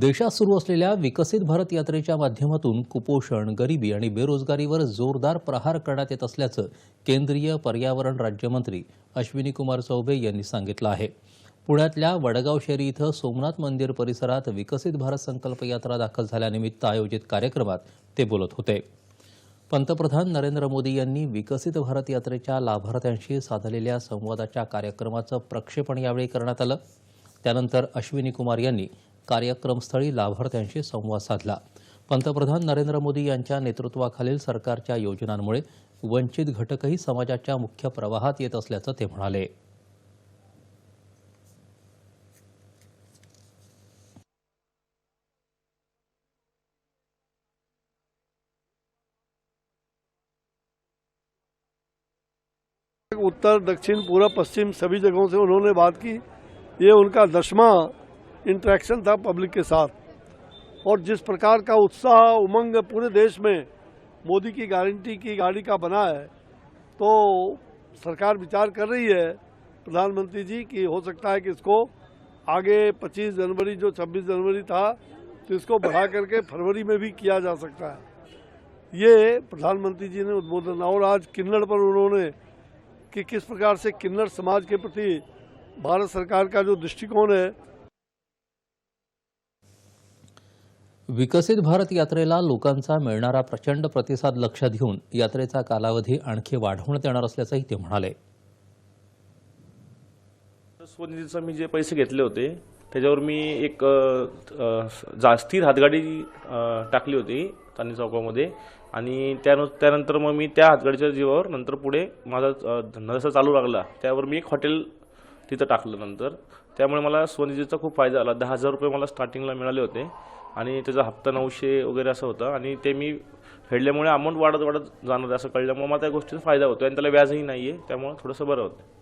देशात सुरू असलेल्या विकसित भारत यात्रेच्या माध्यमातून कुपोषण गरिबी आणि बेरोजगारीवर जोरदार प्रहार करण्यात येत असल्याचं केंद्रीय पर्यावरण राज्यमंत्री अश्विनी कुमार चौबे यांनी सांगितलं आहे. पुण्यातल्या वडगाव शेरी इथं सोमनाथ मंदिर परिसरात विकसित भारत संकल्प यात्रा दाखल झाल्यानिमित्त आयोजित कार्यक्रमात ते बोलत होते. पंतप्रधान नरेंद्र मोदी यांनी विकसित भारत यात्रेच्या लाभार्थ्यांशी साधलेल्या संवादाच्या कार्यक्रमाचं प्रक्षेपण यावेळी करण्यात आलं. त्यानंतर अश्विनी कुमार यांनी कार्यक्रमस्थळी लाभार्थ्यांशी संवाद साधला. पंतप्रधान नरेंद्र मोदी यांच्या नेतृत्वाखालील सरकारच्या योजनांमुळे वंचित घटकही समाजाच्या मुख्य प्रवाहात येत असल्याचं ते म्हणाले. उत्तर दक्षिण पूर्व पश्चिम सभी जगहों से उन्होंने बात की। ये उनका दसवां इंटरेक्शन था पब्लिक के साथ। और जिस प्रकार का उत्साह, उमंग पूरे देश में मोदी की गारंटी की गाड़ी का बना है तो सरकार विचार कर रही है प्रधानमंत्री जी कि हो सकता है कि इसको आगे 25 जनवरी, जो 26 जनवरी था तो इसको बढ़ा करके फरवरी में भी किया जा सकता है। ये प्रधानमंत्री जी ने उद्बोधन। और आज किन्नड़ पर उन्होंने कि किस प्रकार से किन्नड़ समाज के प्रति भारत सरकार का जो दृष्टिकोण है विकसित भारत यात्रेला लोकांचा मिळणारा प्रचंड प्रतिसाद लक्षात घेऊन यात्रेचा कालावधी आणखी वाढवण्यात येणार असल्याचंही ते म्हणाले. स्वनिधीचं मी जे पैसे घेतले होते त्याच्यावर मी एक जास्तीत स्थिर हातगाडी टाकली होती चांदणी चौकामध्ये. आणि त्यानु त्यानंतर मग मी त्या हातगाडीच्या जीवावर नंतर पुढे माझा धंदा जसा चालू लागला. त्यावर मी एक हॉटेल तिथं टाकलं नंतर. त्यामुळे मला स्वनिधीचा खूप फायदा आला दहा हजार रुपये मला स्टार्टिंगला मिळाले होते. आणि त्याचा हप्ता नऊशे वगैरे असं होतं. आणि ते मी फेडल्यामुळे अमाऊंट वाढत वाढत जाणार असं कळल्यामुळे मला त्या गोष्टीचा फायदा होतो आणि त्याला व्याजही नाही आहे त्यामुळे थोडंसं बरं होतं